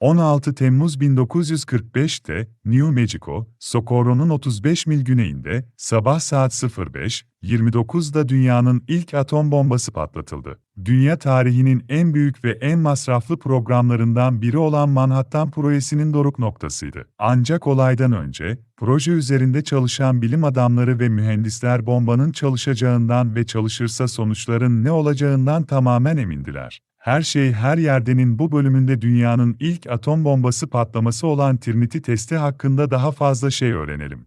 16 Temmuz 1945'te New Mexico, Socorro'nun 35 mil güneyinde sabah saat 05.29'da dünyanın ilk atom bombası patlatıldı. Dünya tarihinin en büyük ve en masraflı programlarından biri olan Manhattan Projesi'nin doruk noktasıydı. Ancak olaydan önce, proje üzerinde çalışan bilim adamları ve mühendisler bombanın çalışacağından ve çalışırsa sonuçların ne olacağından tamamen emindiler. Her şey her yerdenin bu bölümünde dünyanın ilk atom bombası patlaması olan Trinity testi hakkında daha fazla şey öğrenelim.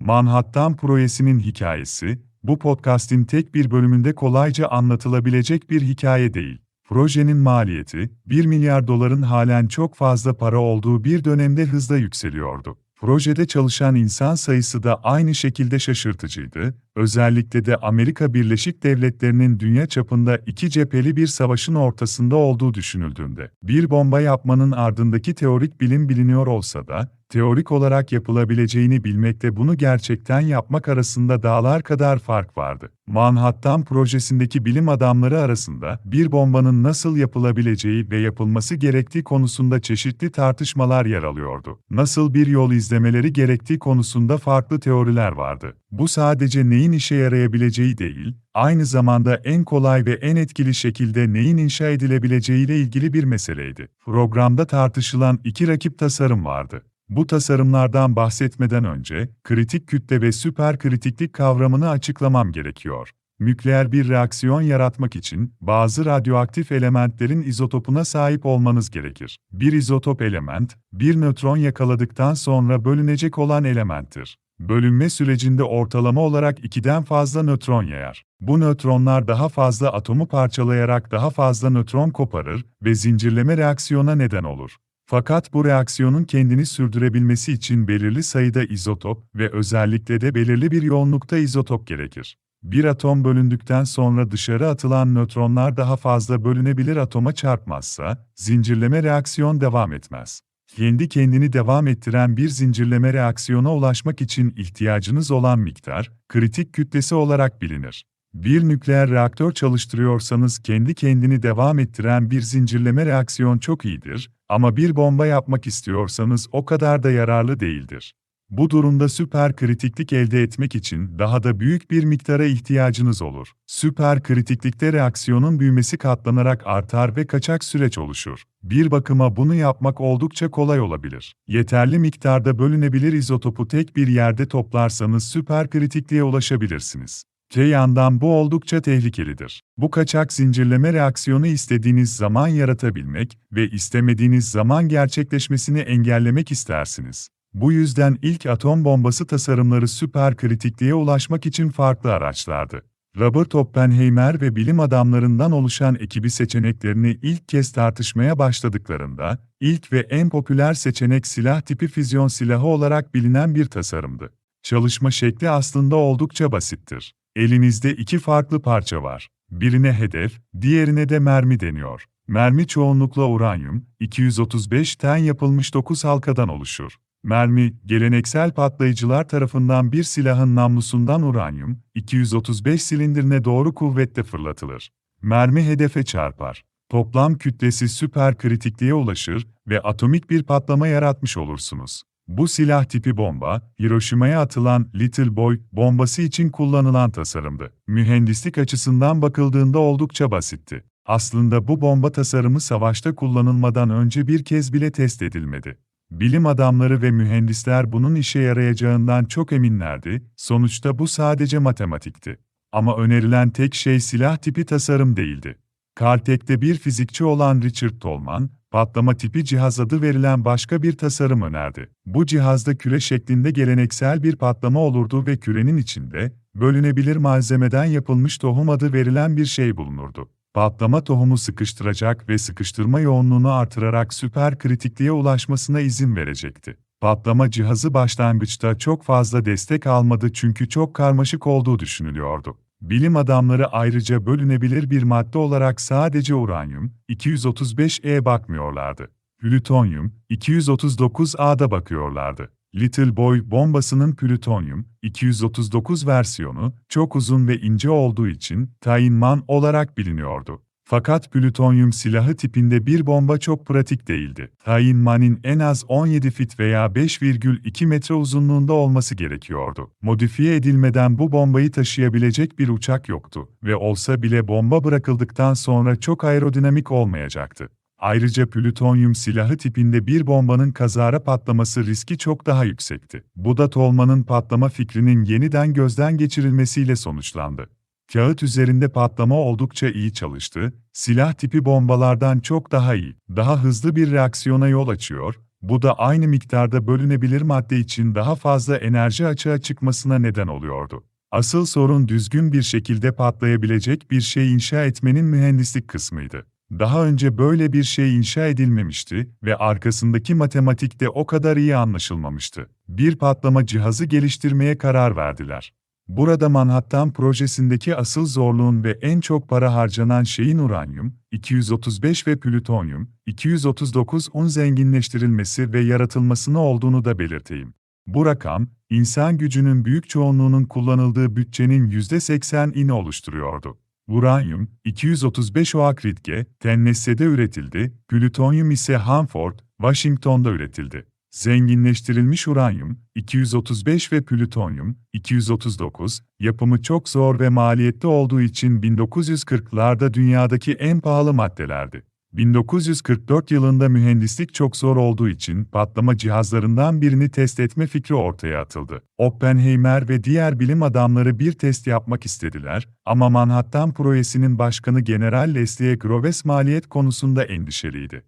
Manhattan Projesi'nin hikayesi, bu podcast'in tek bir bölümünde kolayca anlatılabilecek bir hikaye değil. Projenin maliyeti, 1 milyar doların halen çok fazla para olduğu bir dönemde hızla yükseliyordu. Projede çalışan insan sayısı da aynı şekilde şaşırtıcıydı, özellikle de Amerika Birleşik Devletleri'nin dünya çapında iki cepheli bir savaşın ortasında olduğu düşünüldüğünde. Bir bomba yapmanın ardındaki teorik bilim biliniyor olsa da, teorik olarak yapılabileceğini bilmekle bunu gerçekten yapmak arasında dağlar kadar fark vardı. Manhattan projesindeki bilim adamları arasında bir bombanın nasıl yapılabileceği ve yapılması gerektiği konusunda çeşitli tartışmalar yer alıyordu. Nasıl bir yol izlemeleri gerektiği konusunda farklı teoriler vardı. Bu sadece neyin işe yarayabileceği değil, aynı zamanda en kolay ve en etkili şekilde neyin inşa edilebileceğiyle ilgili bir meseleydi. Programda tartışılan iki rakip tasarım vardı. Bu tasarımlardan bahsetmeden önce, kritik kütle ve süper kritiklik kavramını açıklamam gerekiyor. Nükleer bir reaksiyon yaratmak için bazı radyoaktif elementlerin izotopuna sahip olmanız gerekir. Bir izotop element, bir nötron yakaladıktan sonra bölünecek olan elementtir. Bölünme sürecinde ortalama olarak 2'den fazla nötron yayar. Bu nötronlar daha fazla atomu parçalayarak daha fazla nötron koparır ve zincirleme reaksiyona neden olur. Fakat bu reaksiyonun kendini sürdürebilmesi için belirli sayıda izotop ve özellikle de belirli bir yoğunlukta izotop gerekir. Bir atom bölündükten sonra dışarı atılan nötronlar daha fazla bölünebilir atoma çarpmazsa, zincirleme reaksiyon devam etmez. Kendi kendini devam ettiren bir zincirleme reaksiyona ulaşmak için ihtiyacınız olan miktar, kritik kütlesi olarak bilinir. Bir nükleer reaktör çalıştırıyorsanız kendi kendini devam ettiren bir zincirleme reaksiyon çok iyidir ama bir bomba yapmak istiyorsanız o kadar da yararlı değildir. Bu durumda süper kritiklik elde etmek için daha da büyük bir miktara ihtiyacınız olur. Süper kritiklikte reaksiyonun büyümesi katlanarak artar ve kaçak süreç oluşur. Bir bakıma bunu yapmak oldukça kolay olabilir. Yeterli miktarda bölünebilir izotopu tek bir yerde toplarsanız süper kritikliğe ulaşabilirsiniz. Te yandan bu oldukça tehlikelidir. Bu kaçak zincirleme reaksiyonu istediğiniz zaman yaratabilmek ve istemediğiniz zaman gerçekleşmesini engellemek istersiniz. Bu yüzden ilk atom bombası tasarımları süper kritikliğe ulaşmak için farklı araçlardı. Robert Oppenheimer ve bilim adamlarından oluşan ekibi seçeneklerini ilk kez tartışmaya başladıklarında, ilk ve en popüler seçenek silah tipi füzyon silahı olarak bilinen bir tasarımdı. Çalışma şekli aslında oldukça basittir. Elinizde iki farklı parça var. Birine hedef, diğerine de mermi deniyor. Mermi çoğunlukla uranyum, 235'ten yapılmış 9 halkadan oluşur. Mermi, geleneksel patlayıcılar tarafından bir silahın namlusundan uranyum, 235 silindirine doğru kuvvetle fırlatılır. Mermi hedefe çarpar. Toplam kütlesi süper kritikliğe ulaşır ve atomik bir patlama yaratmış olursunuz. Bu silah tipi bomba, Hiroşima'ya atılan Little Boy bombası için kullanılan tasarımdı. Mühendislik açısından bakıldığında oldukça basitti. Aslında bu bomba tasarımı savaşta kullanılmadan önce bir kez bile test edilmedi. Bilim adamları ve mühendisler bunun işe yarayacağından çok eminlerdi, sonuçta bu sadece matematikti. Ama önerilen tek şey silah tipi tasarım değildi. Caltech'te bir fizikçi olan Richard Tolman, patlama tipi cihaz adı verilen başka bir tasarım önerdi. Bu cihazda küre şeklinde geleneksel bir patlama olurdu ve kürenin içinde, bölünebilir malzemeden yapılmış tohum adı verilen bir şey bulunurdu. Patlama tohumu sıkıştıracak ve sıkıştırma yoğunluğunu artırarak süper kritikliğe ulaşmasına izin verecekti. Patlama cihazı başlangıçta çok fazla destek almadı çünkü çok karmaşık olduğu düşünülüyordu. Bilim adamları ayrıca bölünebilir bir madde olarak sadece uranyum 235E bakmıyorlardı. Plütonyum 239A'da bakıyorlardı. Little Boy bombasının plütonyum 239 versiyonu çok uzun ve ince olduğu için Tainman olarak biliniyordu. Fakat plütonyum silahı tipinde bir bomba çok pratik değildi. Tainman'in en az 17 fit veya 5,2 metre uzunluğunda olması gerekiyordu. Modifiye edilmeden bu bombayı taşıyabilecek bir uçak yoktu ve olsa bile bomba bırakıldıktan sonra çok aerodinamik olmayacaktı. Ayrıca plütonyum silahı tipinde bir bombanın kazara patlaması riski çok daha yüksekti. Bu da Tolman'ın patlama fikrinin yeniden gözden geçirilmesiyle sonuçlandı. Kağıt üzerinde patlama oldukça iyi çalıştı, silah tipi bombalardan çok daha iyi, daha hızlı bir reaksiyona yol açıyor, bu da aynı miktarda bölünebilir madde için daha fazla enerji açığa çıkmasına neden oluyordu. Asıl sorun düzgün bir şekilde patlayabilecek bir şey inşa etmenin mühendislik kısmıydı. Daha önce böyle bir şey inşa edilmemişti ve arkasındaki matematikte o kadar iyi anlaşılmamıştı. Bir patlama cihazı geliştirmeye karar verdiler. Burada Manhattan projesindeki asıl zorluğun ve en çok para harcanan şeyin uranyum, 235 ve plütonyum, 239'un zenginleştirilmesi ve yaratılmasını olduğunu da belirteyim. Bu rakam, insan gücünün büyük çoğunluğunun kullanıldığı bütçenin %80'ini oluşturuyordu. Uranyum, 235 Oak-Ridge, Tennessee'de üretildi, plütonyum ise Hanford, Washington'da üretildi. Zenginleştirilmiş uranyum, 235 ve plütonyum, 239, yapımı çok zor ve maliyetli olduğu için 1940'larda dünyadaki en pahalı maddelerdi. 1944 yılında mühendislik çok zor olduğu için patlama cihazlarından birini test etme fikri ortaya atıldı. Oppenheimer ve diğer bilim adamları bir test yapmak istediler ama Manhattan projesinin başkanı General Leslie Groves maliyet konusunda endişeliydi.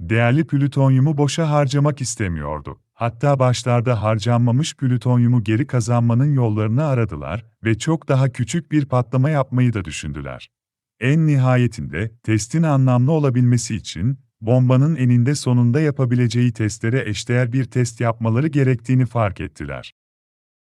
Değerli plütonyumu boşa harcamak istemiyordu. Hatta başlarda harcanmamış plütonyumu geri kazanmanın yollarını aradılar ve çok daha küçük bir patlama yapmayı da düşündüler. En nihayetinde, testin anlamlı olabilmesi için, bombanın eninde sonunda yapabileceği testlere eşdeğer bir test yapmaları gerektiğini fark ettiler.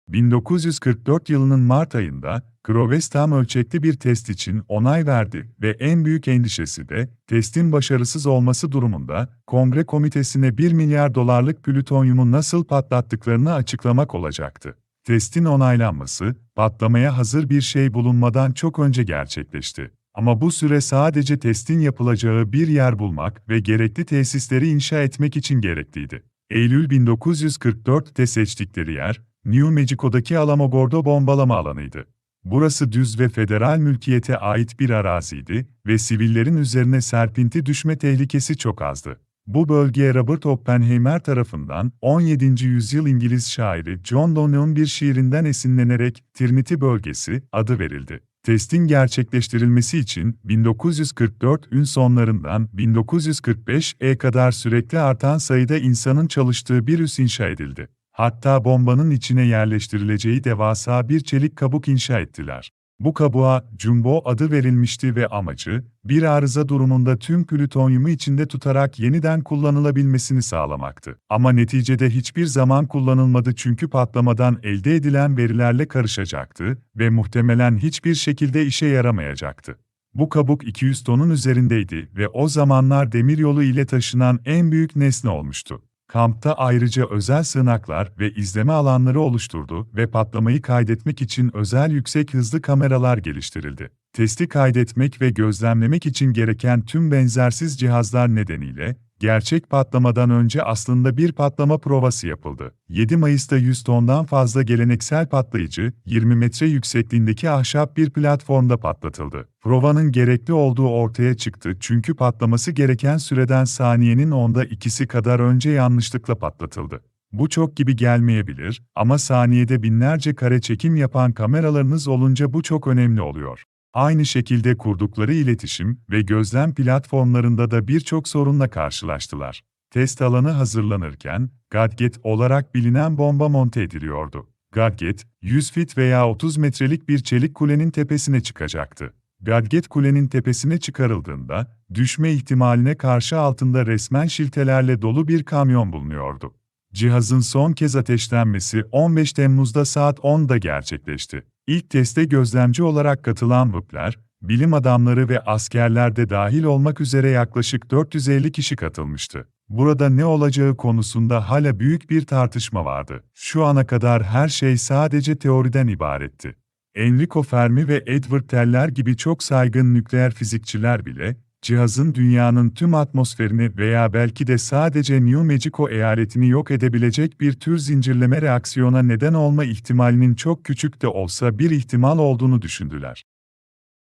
1944 yılının Mart ayında, Groves tam ölçekli bir test için onay verdi ve en büyük endişesi de, testin başarısız olması durumunda, Kongre Komitesi'ne 1 milyar dolarlık plütonyumu nasıl patlattıklarını açıklamak olacaktı. Testin onaylanması, patlamaya hazır bir şey bulunmadan çok önce gerçekleşti. Ama bu süre sadece testin yapılacağı bir yer bulmak ve gerekli tesisleri inşa etmek için gerekliydi. Eylül 1944'te seçtikleri yer, New Mexico'daki Alamogordo bombalama alanıydı. Burası düz ve federal mülkiyete ait bir araziydi ve sivillerin üzerine serpinti düşme tehlikesi çok azdı. Bu bölgeye Robert Oppenheimer tarafından 17. yüzyıl İngiliz şairi John Donne'un bir şiirinden esinlenerek Trinity bölgesi adı verildi. Testin gerçekleştirilmesi için 1944'ün sonlarından 1945'e kadar sürekli artan sayıda insanın çalıştığı bir üs inşa edildi. Hatta bombanın içine yerleştirileceği devasa bir çelik kabuk inşa ettiler. Bu kabuğa Jumbo adı verilmişti ve amacı, bir arıza durumunda tüm plütonyumu içinde tutarak yeniden kullanılabilmesini sağlamaktı. Ama neticede hiçbir zaman kullanılmadı çünkü patlamadan elde edilen verilerle karışacaktı ve muhtemelen hiçbir şekilde işe yaramayacaktı. Bu kabuk 200 tonun üzerindeydi ve o zamanlar demiryolu ile taşınan en büyük nesne olmuştu. Kampta ayrıca özel sığınaklar ve izleme alanları oluşturdu ve patlamayı kaydetmek için özel yüksek hızlı kameralar geliştirildi. Testi kaydetmek ve gözlemlemek için gereken tüm benzersiz cihazlar nedeniyle, gerçek patlamadan önce aslında bir patlama provası yapıldı. 7 Mayıs'ta 100 tondan fazla geleneksel patlayıcı, 20 metre yüksekliğindeki ahşap bir platformda patlatıldı. Provanın gerekli olduğu ortaya çıktı çünkü patlaması gereken süreden saniyenin onda ikisi kadar önce yanlışlıkla patlatıldı. Bu çok gibi gelmeyebilir ama saniyede binlerce kare çekim yapan kameralarınız olunca bu çok önemli oluyor. Aynı şekilde kurdukları iletişim ve gözlem platformlarında da birçok sorunla karşılaştılar. Test alanı hazırlanırken, Gadget olarak bilinen bomba monte ediliyordu. Gadget, 100 fit veya 30 metrelik bir çelik kulenin tepesine çıkacaktı. Gadget kulenin tepesine çıkarıldığında, düşme ihtimaline karşı altında resmen şiltelerle dolu bir kamyon bulunuyordu. Cihazın son kez ateşlenmesi 15 Temmuz'da saat 10'da gerçekleşti. İlk teste gözlemci olarak katılan Whippler, Bilim adamları ve askerler de dahil olmak üzere yaklaşık 450 kişi katılmıştı. Burada ne olacağı konusunda hala büyük bir tartışma vardı. Şu ana kadar her şey sadece teoriden ibaretti. Enrico Fermi ve Edward Teller gibi çok saygın nükleer fizikçiler bile, cihazın dünyanın tüm atmosferini veya belki de sadece New Mexico eyaletini yok edebilecek bir tür zincirleme reaksiyona neden olma ihtimalinin çok küçük de olsa bir ihtimal olduğunu düşündüler.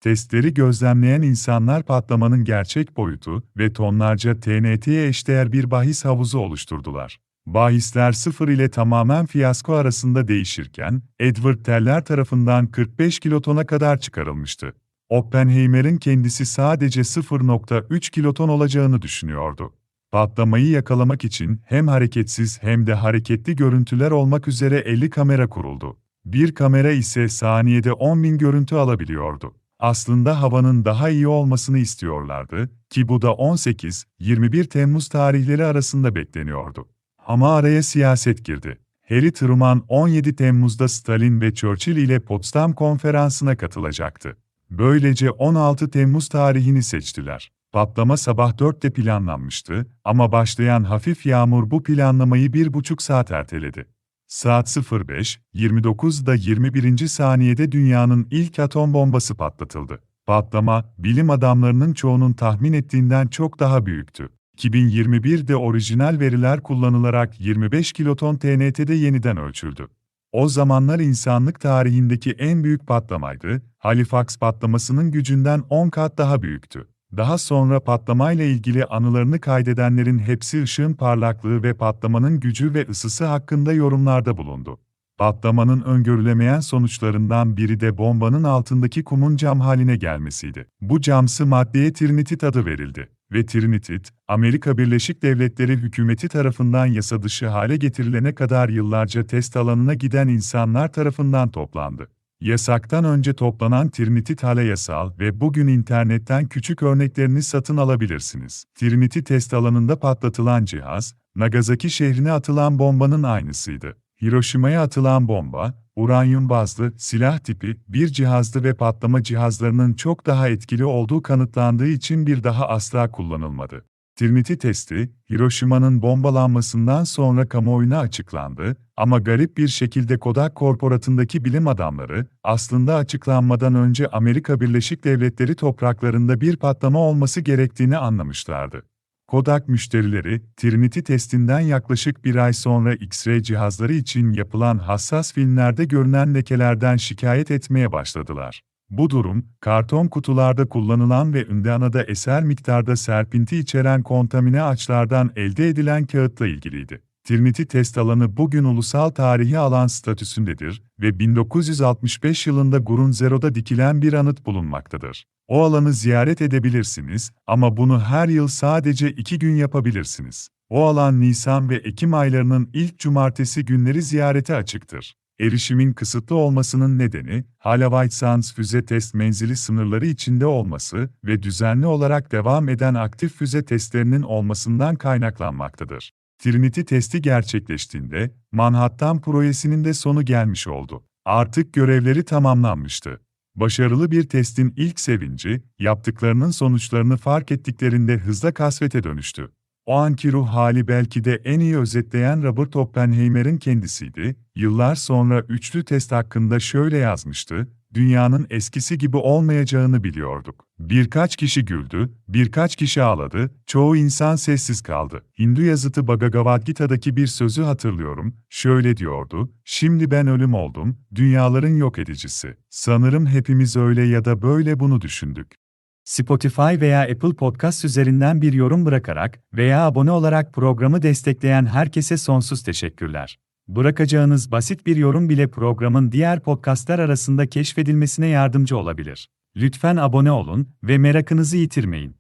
Testleri gözlemleyen insanlar patlamanın gerçek boyutu ve tonlarca TNT'ye eşdeğer bir bahis havuzu oluşturdular. Bahisler sıfır ile tamamen fiyasko arasında değişirken, Edward Teller tarafından 45 kilotona kadar çıkarılmıştı. Oppenheimer'in kendisi sadece 0.3 kiloton olacağını düşünüyordu. Patlamayı yakalamak için hem hareketsiz hem de hareketli görüntüler olmak üzere 50 kamera kuruldu. Bir kamera ise saniyede 10.000 görüntü alabiliyordu. Aslında havanın daha iyi olmasını istiyorlardı ki bu da 18-21 Temmuz tarihleri arasında bekleniyordu. Ama araya siyaset girdi. Harry Truman 17 Temmuz'da Stalin ve Churchill ile Potsdam konferansına katılacaktı. Böylece 16 Temmuz tarihini seçtiler. Patlama sabah 4'te planlanmıştı ama başlayan hafif yağmur bu planlamayı bir buçuk saat erteledi. Saat 05.29'da 21. saniyede dünyanın ilk atom bombası patlatıldı. Patlama, bilim adamlarının çoğunun tahmin ettiğinden çok daha büyüktü. 2021'de orijinal veriler kullanılarak 25 kiloton TNT'de yeniden ölçüldü. O zamanlar insanlık tarihindeki en büyük patlamaydı, Halifax patlamasının gücünden 10 kat daha büyüktü. Daha sonra patlamayla ilgili anılarını kaydedenlerin hepsi ışığın parlaklığı ve patlamanın gücü ve ısısı hakkında yorumlarda bulundu. Patlamanın öngörülemeyen sonuçlarından biri de bombanın altındaki kumun cam haline gelmesiydi. Bu camsı maddeye trinitit adı verildi ve trinitit, Amerika Birleşik Devletleri hükümeti tarafından yasa dışı hale getirilene kadar yıllarca test alanına giden insanlar tarafından toplandı. Yasaktan önce toplanan Trinitit hala yasal ve bugün internetten küçük örneklerini satın alabilirsiniz. Trinity test alanında patlatılan cihaz, Nagasaki şehrine atılan bombanın aynısıydı. Hiroşima'ya atılan bomba, uranyum bazlı silah tipi bir cihazdı ve patlama cihazlarının çok daha etkili olduğu kanıtlandığı için bir daha asla kullanılmadı. Trinity testi, Hiroşima'nın bombalanmasından sonra kamuoyuna açıklandı ama garip bir şekilde Kodak Korporatı'ndaki bilim adamları, aslında açıklanmadan önce Amerika Birleşik Devletleri topraklarında bir patlama olması gerektiğini anlamışlardı. Kodak müşterileri, Trinity testinden yaklaşık bir ay sonra X-ray cihazları için yapılan hassas filmlerde görünen lekelerden şikayet etmeye başladılar. Bu durum, karton kutularda kullanılan ve Indiana'da eser miktarda serpinti içeren kontamine açlardan elde edilen kağıtla ilgiliydi. Trinity test alanı bugün ulusal tarihi alan statüsündedir ve 1965 yılında Gurun Zero'da dikilen bir anıt bulunmaktadır. O alanı ziyaret edebilirsiniz ama bunu her yıl sadece iki gün yapabilirsiniz. O alan Nisan ve Ekim aylarının ilk cumartesi günleri ziyarete açıktır. Erişimin kısıtlı olmasının nedeni, hala White Sands füze test menzili sınırları içinde olması ve düzenli olarak devam eden aktif füze testlerinin olmasından kaynaklanmaktadır. Trinity testi gerçekleştiğinde, Manhattan projesinin de sonu gelmiş oldu. Artık görevleri tamamlanmıştı. Başarılı bir testin ilk sevinci, yaptıklarının sonuçlarını fark ettiklerinde hızla kasvete dönüştü. O anki ruh hali belki de en iyi özetleyen Robert Oppenheimer'in kendisiydi. Yıllar sonra üçlü test hakkında şöyle yazmıştı, dünyanın eskisi gibi olmayacağını biliyorduk. Birkaç kişi güldü, birkaç kişi ağladı, çoğu insan sessiz kaldı. Hindu yazıtı Bhagavad Gita'daki bir sözü hatırlıyorum, şöyle diyordu, şimdi ben ölüm oldum, dünyaların yok edicisi. Sanırım hepimiz öyle ya da böyle bunu düşündük. Spotify veya Apple Podcast üzerinden bir yorum bırakarak veya abone olarak programı destekleyen herkese sonsuz teşekkürler. Bırakacağınız basit bir yorum bile programın diğer podcastlar arasında keşfedilmesine yardımcı olabilir. Lütfen abone olun ve merakınızı yitirmeyin.